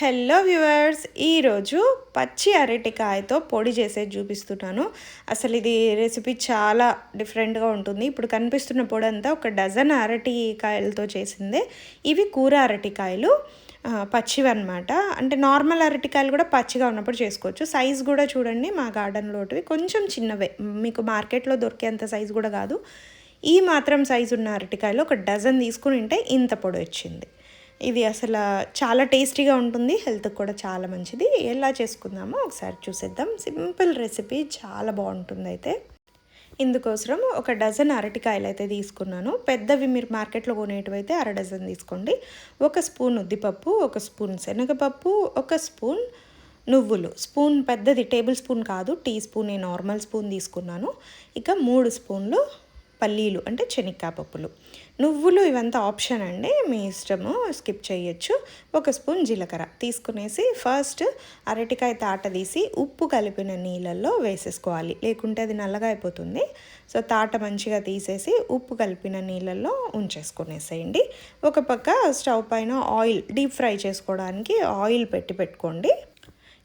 Hello viewers ఈరోజు పచ్చి అరటికాయతో పొడి చేసేది చూపిస్తున్నాను. అసలు ఇది రెసిపీ చాలా డిఫరెంట్గా ఉంటుంది. ఇప్పుడు కనిపిస్తున్న పొడి అంతా ఒక డజన్ అరటికాయలతో చేసిందే. ఇవి కూర అరటికాయలు పచ్చివి అనమాట అంటే నార్మల్ అరటికాయలు కూడా పచ్చిగా ఉన్నప్పుడు చేసుకోవచ్చు. సైజ్ కూడా చూడండి మా గార్డెన్లోటివి. కొంచెం చిన్నవే. మీకు మార్కెట్లో దొరికేంత సైజు కూడా కాదు. ఈ మాత్రం సైజు ఉన్న అరటికాయలు ఒక డజన్ తీసుకుని ఉంటే ఇంత పొడి వచ్చింది. ఇది అసలు చాలా టేస్టీగా ఉంటుంది హెల్త్కి కూడా చాలా మంచిది. ఎలా చేసుకుందామో ఒకసారి చూసేద్దాం. సింపుల్ రెసిపీ చాలా బాగుంటుంది అయితే. ఇందుకోసం ఒక డజన్ అరటికాయలు అయితే తీసుకున్నాను. పెద్దవి మీరు మార్కెట్లో కొనేటివైతే అర డజన్ తీసుకోండి. ఒక స్పూన్ ఉద్దిపప్పు ఒక స్పూన్ శనగపప్పు ఒక స్పూన్ నువ్వులు. స్పూన్ పెద్దది టేబుల్ స్పూన్ కాదు టీ స్పూన్ నార్మల్ స్పూన్ తీసుకున్నాను. ఇక మూడు స్పూన్లు పల్లీలు అంటే శనక్కాయ పప్పులు నువ్వులు ఇవంతా ఆప్షన్ అండి. మీ ఇష్టము స్కిప్ చేయొచ్చు. ఒక స్పూన్ జీలకర్ర తీసుకునేసి ఫస్ట్ అరటికాయ తాట తీసి ఉప్పు కలిపిన నీళ్ళల్లో వేసేసుకోవాలి. లేకుంటే అది నల్లగా అయిపోతుంది. సో తాట మంచిగా తీసేసి ఉప్పు కలిపిన నీళ్ళల్లో ఉంచేసుకునేసేయండి. ఒక పక్క స్టవ్ పైన ఆయిల్ డీప్ ఫ్రై చేసుకోవడానికి ఆయిల్ పెట్టి పెట్టుకోండి.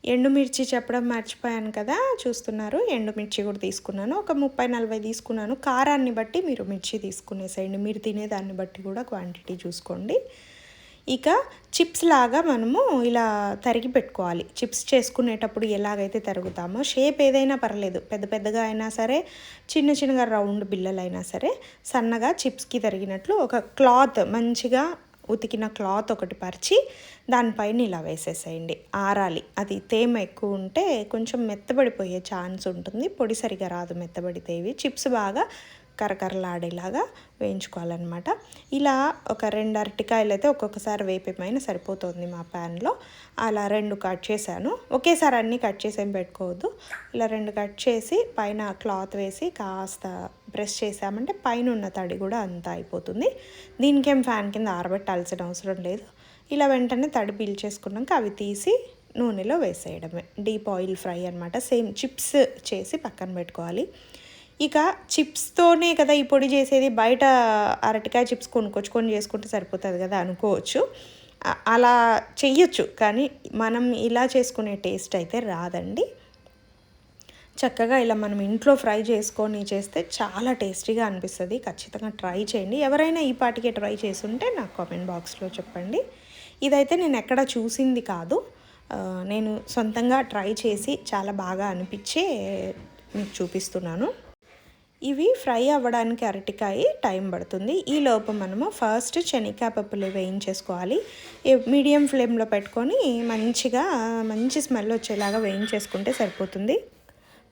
ఎండుమిర్చి చెప్పడం మర్చిపోయాను కదా చూస్తున్నారు. ఎండుమిర్చి కూడా తీసుకున్నాను. ఒక ముప్పై నలభై తీసుకున్నాను. కారాన్ని బట్టి మీరు మిర్చి తీసుకునేసేయండి. మీరు తినేదాన్ని బట్టి కూడా క్వాంటిటీ చూసుకోండి. ఇక చిప్స్ లాగా మనము ఇలా తరిగి పెట్టుకోవాలి. చిప్స్ చేసుకునేటప్పుడు ఎలాగైతే తరుగుతామో షేప్ ఏదైనా పర్లేదు. పెద్ద పెద్దగా అయినా సరే చిన్న చిన్నగా రౌండ్ బిల్లలైనా సరే సన్నగా చిప్స్కి తరిగినట్లు ఒక క్లాత్ మంచిగా ఉతికిన క్లాత్ ఒకటి పరిచి దానిపైన ఇలా వేసేసేయండి. ఆరాలి. అది తేమ ఎక్కువ ఉంటే కొంచెం మెత్తబడిపోయే ఛాన్స్ ఉంటుంది. పొడి సరిగా రాదు మెత్తబడితే ఇవి చిప్స్ బాగా కరకరలాడేలాగా వేయించుకోవాలన్నమాట. ఇలా ఒక రెండు అరటికాయలు అయితే ఒక్కొక్కసారి వేపేమైన సరిపోతుంది మా ప్యాన్లో. అలా రెండు కట్ చేశాను. ఒకేసారి అన్నీ కట్ చేసేం పెట్టుకోవద్దు. ఇలా రెండు కట్ చేసి పైన క్లాత్ వేసి కాస్త ప్రెస్ చేసామంటే పైన ఉన్న తడి కూడా అంతా అయిపోతుంది. దీనికేం ఫ్యాన్ కింద ఆరబెట్టాల్సిన అవసరం లేదు. ఇలా వెంటనే తడి పీల్చేసుకున్నాక అవి తీసి నూనెలో వేసేయడమే. డీప్ ఆయిల్ ఫ్రై అనమాట సేమ్ చిప్స్ చేసి పక్కన పెట్టుకోవాలి. ఇక చిప్స్తోనే కదా ఈ పొడి చేసేది. బయట అరటికాయ చిప్స్ కొనుక్కొచ్చుకొని చేసుకుంటే సరిపోతుంది కదా అనుకోవచ్చు. అలా చెయ్యొచ్చు. కానీ మనం ఇలా చేసుకునే టేస్ట్ అయితే రాదండి. చక్కగా ఇలా మనం ఇంట్లో ఫ్రై చేసుకొని చేస్తే చాలా టేస్టీగా అనిపిస్తుంది. ఖచ్చితంగా ట్రై చేయండి. ఎవరైనా ఈ పాటికే ట్రై చేసుంటే నాకు కామెంట్ బాక్స్లో చెప్పండి. ఇదైతే నేను ఎక్కడ చూసింది కాదు. నేను సొంతంగా ట్రై చేసి చాలా బాగా అనిపించే మీకు చూపిస్తున్నాను. ఇవి ఫ్రై అవ్వడానికి అరటికాయ టైం పడుతుంది. ఈ లోపు మనము ఫస్ట్ శనక్కాయ పప్పులు వేయించేసుకోవాలి. మీడియం ఫ్లేమ్లో పెట్టుకొని మంచిగా మంచి స్మెల్ వచ్చేలాగా వేయించేసుకుంటే సరిపోతుంది.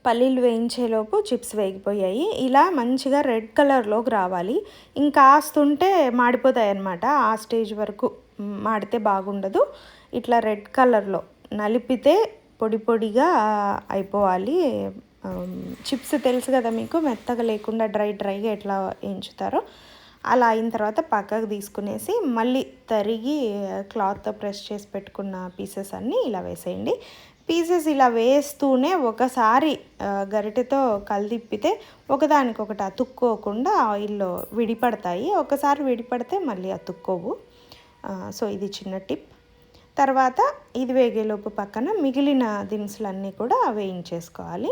పల్లీలు వేయించేలోపు చిప్స్ వేగిపోయాయి. ఇలా మంచిగా రెడ్ కలర్లోకి రావాలి. ఇంకాస్తుంటే మాడిపోతాయి అన్నమాట ఆ స్టేజ్ వరకు మాడితే బాగుండదు. ఇట్లా రెడ్ కలర్లో నలిపితే పొడి పొడిగా అయిపోవాలి. చిప్స్ తెలుసు కదా మీకు మెత్తగా లేకుండా డ్రై డ్రైగా ఎట్లా వేయించుతారో. అలా అయిన తర్వాత పక్కకు తీసుకునేసి మళ్ళీ తరిగి క్లాత్తో ప్రెస్ చేసి పెట్టుకున్న పీసెస్ అన్నీ ఇలా వేసేయండి. పీసెస్ ఇలా వేస్తూనే ఒకసారి గరిటెతో కలిదిప్పితే ఒకదానికొకటి అతుక్కోకుండా ఆయిల్లో విడిపడతాయి. ఒకసారి విడిపడితే మళ్ళీ అతుక్కోవు. సో ఇది చిన్న టిప్. తర్వాత ఇది వేగేలోపు పక్కన మిగిలిన దినుసులన్నీ కూడా వేయించేసుకోవాలి.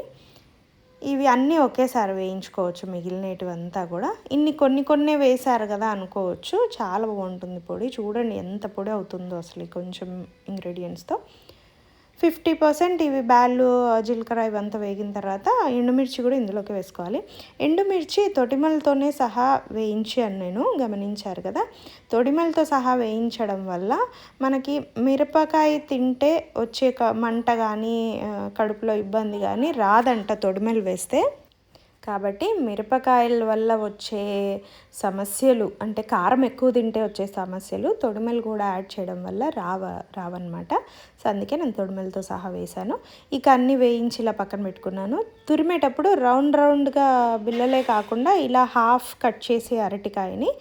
ఇవి అన్నీ ఒకేసారి వేయించుకోవచ్చు మిగిలినటివంతా కూడా. ఇన్ని కొన్ని కొన్ని వేశారు కదా అనుకోవచ్చు. చాలా బాగుంటుంది పొడి. చూడండి ఎంత పొడి అవుతుందో అసలు కొంచెం ఇంగ్రీడియంట్స్తో ఫిఫ్టీ పర్సెంట్ ఇవి బ్యాళ్ళు జీలకర్ర ఇవంతా వేగిన తర్వాత ఎండుమిర్చి కూడా ఇందులోకి వేసుకోవాలి. ఎండుమిర్చి తొటిమలతోనే సహా వేయించాను నేను గమనించారు కదా. తొడిమలతో సహా వేయించడం వల్ల మనకి మిరపకాయ తింటే వచ్చే మంట కానీ కడుపులో ఇబ్బంది కానీ రాదంట తొడిమలు వేస్తే. కాబట్టి మిరపకాయల వల్ల వచ్చే సమస్యలు అంటే కారం ఎక్కువ తింటే వచ్చే సమస్యలు తొడిమెలు కూడా యాడ్ చేయడం వల్ల రావ రావన్నమాట. సో అందుకే నేను తొడిమెలతో సహా వేశాను. ఇక అన్నీ వేయించి ఇలా పక్కన పెట్టుకున్నాను. తురిమేటప్పుడు రౌండ్ రౌండ్గా బిల్లలే కాకుండా ఇలా హాఫ్ కట్ చేసి అరటికాయని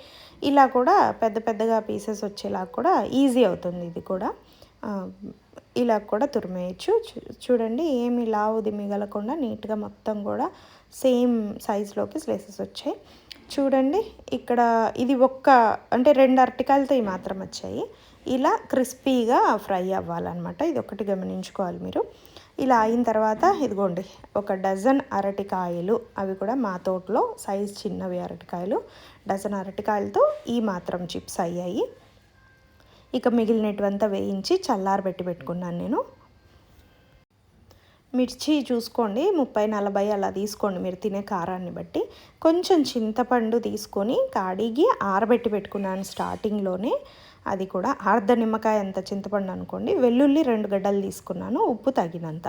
ఇలా కూడా పెద్ద పెద్దగా పీసెస్ వచ్చేలా కూడా ఈజీ అవుతుంది ఇది కూడా. ఇలా కూడా తురిమేయచ్చు. చూ- చూడండి ఏమి లావుది మిగలకుండా నీట్గా మొత్తం కూడా సేమ్ సైజులోకి స్లైసెస్ వచ్చాయి. చూడండి ఇక్కడ ఇది ఒక్క అంటే రెండు అరటికాయలతో ఈ మాత్రం వచ్చాయి. ఇలా క్రిస్పీగా ఫ్రై అవ్వాలన్నమాట. ఇది ఒకటి గమనించుకోవాలి మీరు. ఇలా అయిన తర్వాత ఇదిగోండి ఒక డజన్ అరటికాయలు అవి కూడా మా తోటలో సైజ్ చిన్నవి అరటికాయలు డజన్ అరటికాయలతో ఈ మాత్రం చిప్స్ అయ్యాయి. ఇక మిగిలినటువంతా వేయించి చల్లారబెట్టి పెట్టుకున్నాను నేను. మిర్చి చూసుకోండి ముప్పై నలభై అలా తీసుకోండి మీరు తినే కారాన్ని బట్టి. కొంచెం చింతపండు తీసుకొని కాడిగి ఆరబెట్టి పెట్టుకున్నాను స్టార్టింగ్లోనే. అది కూడా అర్ధ నిమ్మకాయ అంత చింతపండు అనుకోండి వెల్లుల్లి రెండు గడ్డలు తీసుకున్నాను ఉప్పు తగినంత.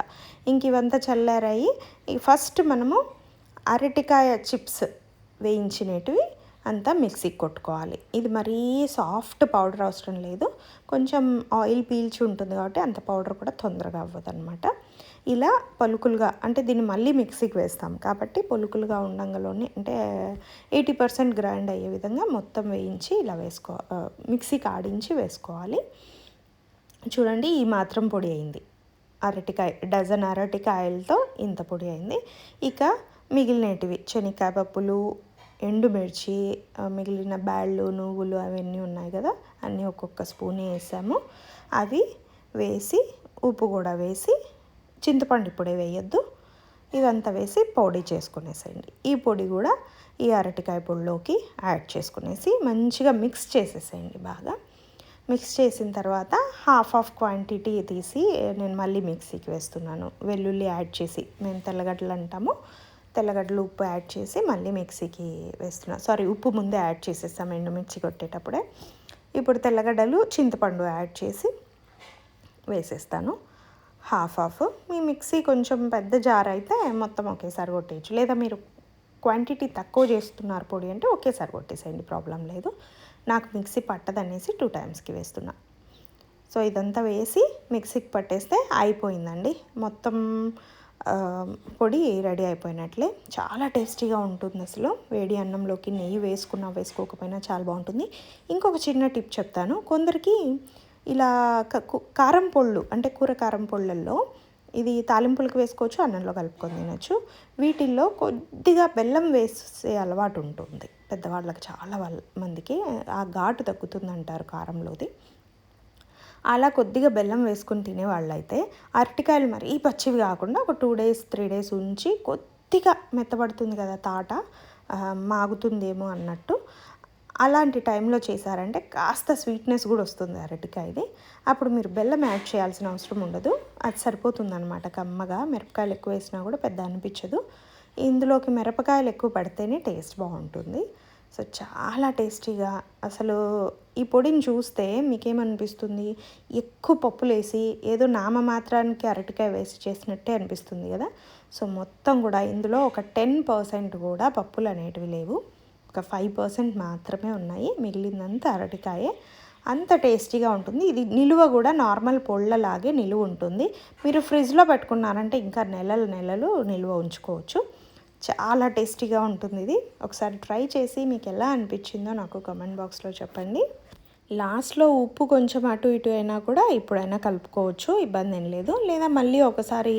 ఇంక ఇవంతా చల్లారాయి. ఫస్ట్ మనము అరటికాయ చిప్స్ వేయించినటివి అంతా మిక్సీకి కొట్టుకోవాలి. ఇది మరీ సాఫ్ట్ పౌడర్ అవసరం లేదు. కొంచెం ఆయిల్ పీల్చి ఉంటుంది కాబట్టి అంత పౌడర్ కూడా తొందరగా అవ్వదు అనమాట ఇలా పలుకులుగా అంటే దీన్ని మళ్ళీ మిక్సీకి వేస్తాం కాబట్టి పలుకులుగా ఉండంగలోనే అంటే ఎయిటీ పర్సెంట్ గ్రైండ్ అయ్యే విధంగా మొత్తం వేయించి ఇలా వేసుకో మిక్సీకి ఆడించి వేసుకోవాలి. చూడండి ఈ మాత్రం పొడి అయింది. అరటికాయ డజన్ అరటికాయలతో ఇంత పొడి అయింది. ఇక మిగిలినటివి శనక్కాయ పప్పులు ఎండుమిర్చి మిగిలిన బ్యాళ్ళు నువ్వులు అవన్నీ ఉన్నాయి కదా అన్నీ ఒక్కొక్క స్పూన్ వేసాము. అవి వేసి ఉప్పు కూడా వేసి చింతపండు ఇప్పుడే వేయొద్దు. ఇదంతా వేసి పొడి చేసుకునేసేయండి. ఈ పొడి కూడా ఈ అరటికాయ పొడిలోకి యాడ్ చేసుకునేసి మంచిగా మిక్స్ చేసేసేయండి బాగా. మిక్స్ చేసిన తర్వాత హాఫ్ ఆఫ్ క్వాంటిటీ తీసి నేను మళ్ళీ మిక్సీకి వేస్తున్నాను. వెల్లుల్లి యాడ్ చేసి మేము తెల్లగడ్డలు అంటాము. తెల్లగడ్డలు ఉప్పు యాడ్ చేసి మళ్ళీ మిక్సీకి వేస్తున్నాను సారీ ఉప్పు ముందే యాడ్ చేసేస్తాం ఎండుమిర్చి కొట్టేటప్పుడే. ఇప్పుడు తెల్లగడ్డలు చింతపండు యాడ్ చేసి వేసేస్తాను. హాఫ్ హాఫ్ మీ మిక్సీ కొంచెం పెద్ద జార్ అయితే మొత్తం ఒకేసారి కొట్టేయచ్చు. లేదా మీరు క్వాంటిటీ తక్కువ చేస్తున్నారు పొడి అంటే ఒకేసారి కొట్టేసేయండి ప్రాబ్లం లేదు. నాకు మిక్సీ పట్టదనేసి టూ టైమ్స్కి వేస్తున్నా. సో ఇదంతా వేసి మిక్సీకి పట్టేస్తే అయిపోయిందండి. మొత్తం పొడి రెడీ అయిపోయినట్లే. చాలా టేస్టీగా ఉంటుంది అసలు. వేడి అన్నంలోకి నెయ్యి వేసుకున్నా వేసుకోకపోయినా చాలా బాగుంటుంది. ఇంకొక చిన్న టిప్ చెప్తాను. కొందరికి ఇలా కారం పొళ్ళు అంటే కూర కారం పొళ్ళల్లో ఇది తాలింపులకు వేసుకోవచ్చు అన్నంలో కలుపుకొని తినొచ్చు. వీటిల్లో కొద్దిగా బెల్లం వేసే అలవాటు ఉంటుంది. పెద్దవాళ్ళకి చాలా వాళ్ళ మందికి ఆ ఘాటు తగ్గుతుంది అంటారు కారంలోది. అలా కొద్దిగా బెల్లం వేసుకుని తినేవాళ్ళు అయితే అరటికాయలు మరీ పచ్చివి కాకుండా ఒక టూ డేస్ త్రీ డేస్ ఉంచి కొద్దిగా మెత్తబడుతుంది కదా తాట మాగుతుందేమో అన్నట్టు. అలాంటి టైంలో చేశారంటే కాస్త స్వీట్నెస్ కూడా వస్తుంది అరటికాయది. అప్పుడు మీరు బెల్లం యాడ్ చేయాల్సిన అవసరం ఉండదు. అది సరిపోతుంది అనమాట కమ్మగా మిరపకాయలు ఎక్కువ వేసినా కూడా పెద్ద అనిపించదు. ఇందులోకి మిరపకాయలు ఎక్కువ పడితేనే టేస్ట్ బాగుంటుంది. సో చాలా టేస్టీగా. అసలు ఈ పొడిని చూస్తే మీకేమనిపిస్తుంది? ఎక్కువ పప్పులు వేసి ఏదో నామమాత్రానికి అరటికాయ వేసి చేసినట్టే అనిపిస్తుంది కదా? సో మొత్తం కూడా ఇందులో ఒక టెన్ పర్సెంట్ కూడా పప్పులు అనేటివి లేవు. ఒక ఫైవ్ పర్సెంట్ మాత్రమే ఉన్నాయి. మిగిలిందంతా అరటికాయే. అంత టేస్టీగా ఉంటుంది. ఇది నిలువ కూడా నార్మల్ పొళ్ళలాగే నిలువ ఉంటుంది మీరు ఫ్రిడ్జ్లో పెట్టుకున్నారంటే ఇంకా నెలలు నెలలు నిలువ ఉంచుకోవచ్చు. చాలా టేస్టీగా ఉంటుంది ఇది. ఒకసారి ట్రై చేసి మీకు ఎలా అనిపించిందో నాకు కమెంట్ బాక్స్లో చెప్పండి. లాస్ట్లో ఉప్పు కొంచెం అటు ఇటు అయినా కూడా ఇప్పుడైనా కలుపుకోవచ్చు ఇబ్బంది ఏం లేదు. లేదా మళ్ళీ ఒకసారి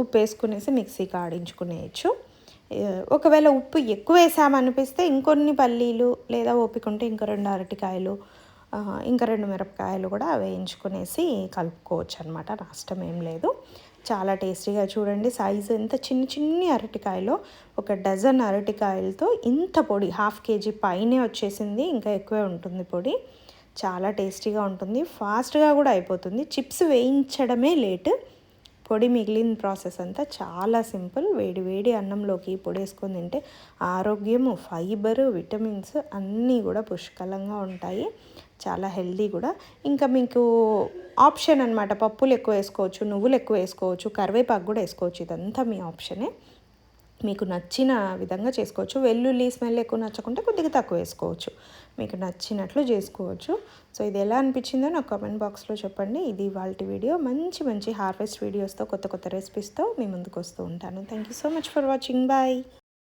ఉప్పు వేసుకునేసి మిక్సీకి ఆడించుకునేయచ్చు. ఒకవేళ ఉప్పు ఎక్కువ వేసామనిపిస్తే ఇంకొన్ని పల్లీలు లేదా ఓపిక ఉంటే ఇంకో రెండు అరటికాయలు ఇంకా రెండు మిరపకాయలు కూడా వేయించుకునేసి కలుపుకోవచ్చు అనమాట నష్టం ఏం లేదు. చాలా టేస్టీగా చూడండి. సైజు ఎంత? చిన్న చిన్ని అరటికాయలో ఒక డజన్ అరటికాయలతో ఇంత పొడి హాఫ్ కేజీ పైనే వచ్చేసింది. ఇంకా ఎక్కువే ఉంటుంది పొడి. చాలా టేస్టీగా ఉంటుంది. ఫాస్ట్గా కూడా అయిపోతుంది. చిప్స్ వేయించడమే లేట్. పొడి మిగిలిన ప్రాసెస్ అంతా చాలా సింపుల్. వేడి వేడి అన్నంలోకి పొడి వేసుకొని తింటే ఆరోగ్యము ఫైబర్ విటమిన్స్ అన్నీ కూడా పుష్కలంగా ఉంటాయి. చాలా హెల్దీ కూడా. ఇంకా మీకు ఆప్షన్ అనమాట పప్పులు ఎక్కువ వేసుకోవచ్చు నువ్వులు ఎక్కువ వేసుకోవచ్చు కరివేపాకు కూడా వేసుకోవచ్చు. ఇదంతా మీ ఆప్షనే మీకు నచ్చిన విధంగా చేసుకోవచ్చు. వెల్లుల్లి స్మెల్ ఎక్కువ నచ్చకుంటే కొద్దిగా తక్కువ వేసుకోవచ్చు. మీకు నచ్చినట్లు చేసుకోవచ్చు. సో ఇది ఎలా అనిపించిందో నాకు కామెంట్ బాక్స్లో చెప్పండి. ఇది వాళ్ళ వీడియో. మంచి మంచి హార్వెస్ట్ వీడియోస్తో కొత్త కొత్త రెసిపీస్తో మీ ముందుకు వస్తూ ఉంటాను. Thank you so much for watching. Bye.